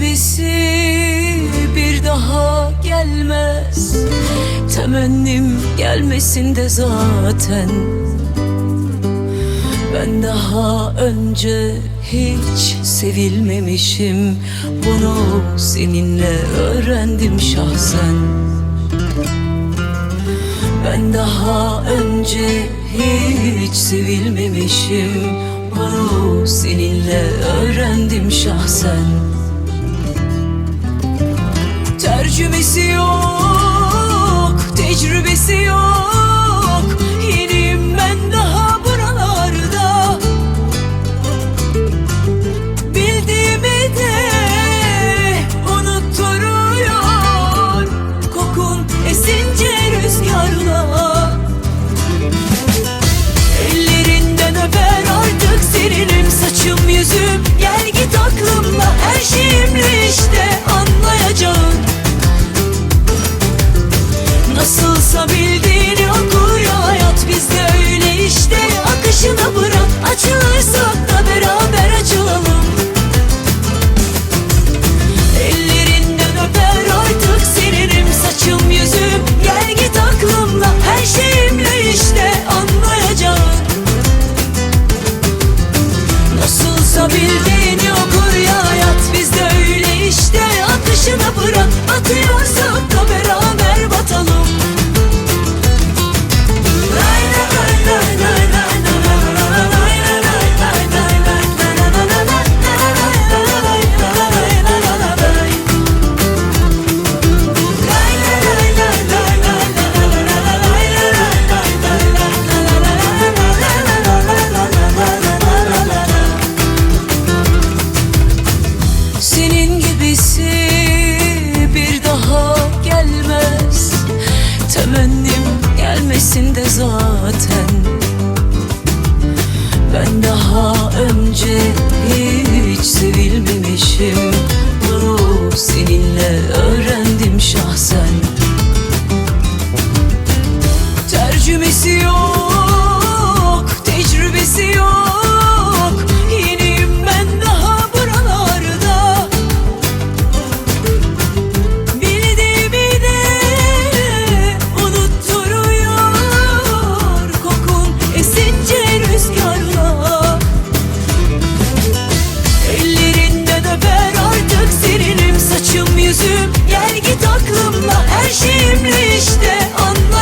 gibisi bir daha gelmez. Temennim gelmesin de zaten. Ben daha önce hiç sevilmemişim. Bunu seninle öğrendim şahsen. Ben daha önce hiç sevilmemişim. Bunu seninle öğrendim şahsen. Tercümesi yok, tecrübesi yok. içinde zaten. gönlüm Gel git aklımla her şeyimle işte anla.